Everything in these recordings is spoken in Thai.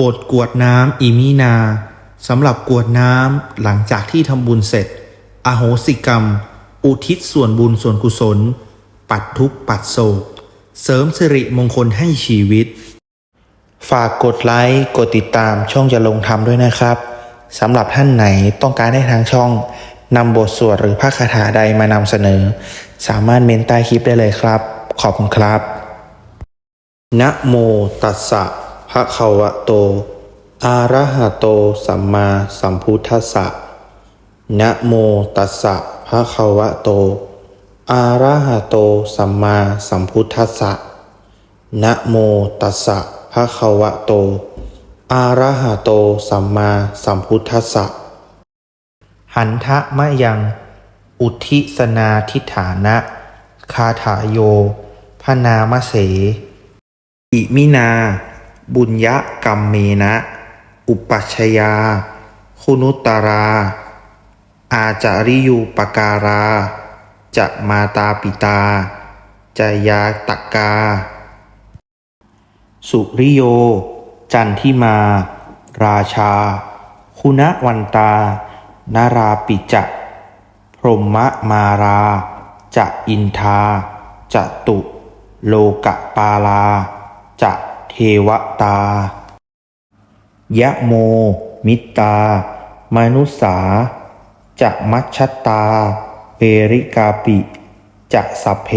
บทกวดน้ำอีมีนาสำหรับกวดน้ำหลังจากที่ทำบุญเสร็จ อโหสิกรรม อุทิศส่วนบุญส่วนกุศล ปัดทุกปัดโศก เสริมสิริมงคลให้ชีวิต ฝากกดไลค์กดติดตามช่องจะลงทำด้วยนะครับสำหรับท่านไหนต้องการให้ทางช่องนำบทสวดหรือพระคาถาใดมานำเสนอ สามารถเมนใต้คลิปได้เลยครับ ขอบคุณครับ นะโมตัสสะ ภะคะวะโต อะระหะโต สัมมาสัมพุทธัสสะ นะโมตัสสะภะคะวะโต อะระหะโต สัมมาสัมพุทธัสสะ นะโมตัสสะภะคะวะโต อะระหะโต สัมมาสัมพุทธัสสะ หันทะมะยัง อุทิสนาทิฐานะ คาถาโยพนามเสอิมินา บุญยะกัมเมนะ อุปัชยา คุนุตรา อาจาริยูปการา จะมาตาปิตาจะยาตกา สุริโย จันทิมา ราชา คุณวันตา นาราปิจะ พรหมมารา จะอินทา จะตุ โลกะปาลา จะ เทวตา ยะโม มิตา มนุษาจะมัชชตา เปริกาปิจะสัพเพ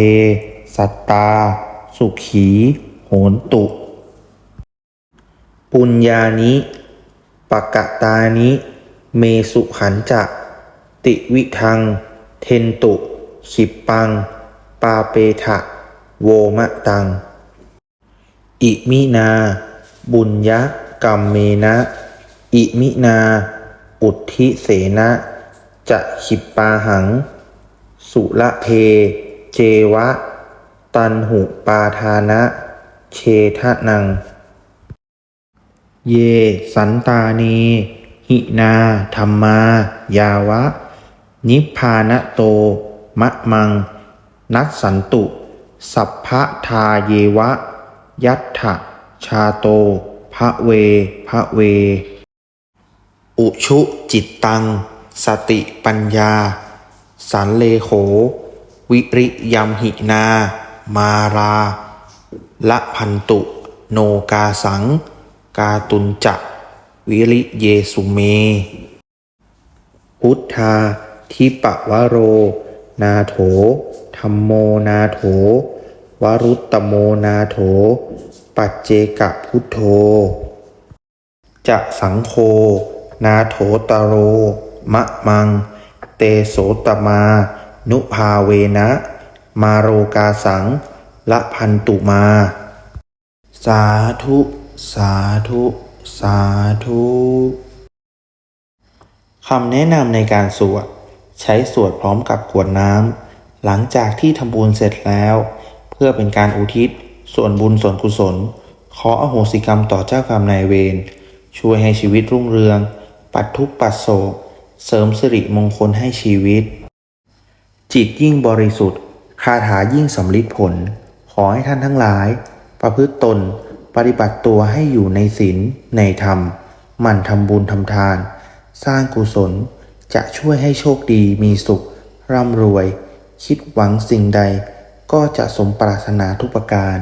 สัตตา สุขี โหนตุ ปุญญานิปกตานิ เมสุขันจะ ติวิทัง เทนตุ ขิปปัง ปาเปทะ โวมะตัง อิมินา บุญยะกัมเมนะ อิมินา อุทธิเสนะจะขิปปาหัง สุละเพ เจวะ ตันหุปาทานะ เชทะนัง เย สันตาเน หินาธรรมา ยาวะ นิพพานโต มะมัง นัสสันตุ สัพพะทาเยวะ ยัตถะชาโตพระเวพระเว อุชุจิตตัง สติปัญญา สันเลโข วิริยมหินา มาราละพันตุ โนกาสัง กาตุนจะวิริเยสุเม พุทธาทิปะวโร นาโถธรรมโมนาโถ วรุตตโมนาโถ ปัจเจกพุทโธ จะสังโฆนาโถตโร มะมัง เตโสตมา นุภาเวนะ มาโรกาสัง ละพันตุมา สาธุ สาธุ สาธุคำแนะนำในการสวด ใช้สวดพร้อมกับกวดน้ำหลังจากที่ทำบุญเสร็จแล้ว พื่อเป็นการอุทิศ ส่วนบุญส่วนกุศล ขออโหสิกรรมต่อเจ้ากรรมนายเวรช่วยให้ชีวิตรุ่งเรือง ปัดทุกปัดโศก เสริมสิริมงคลให้ชีวิต จิตยิ่งบริสุทธิ์คาถายิ่งสำลิดผล ขอให้ท่านทั้งหลาย ประพฤติตนปฏิบัติตัวให้อยู่ในศีลในธรรม หมั่นทำบุญทำทาน สร้างกุศลจะช่วยให้โชคดีมีสุข ร่ำรวย คิดหวังสิ่งใด ก็จะสมปรารถนาทุกประการ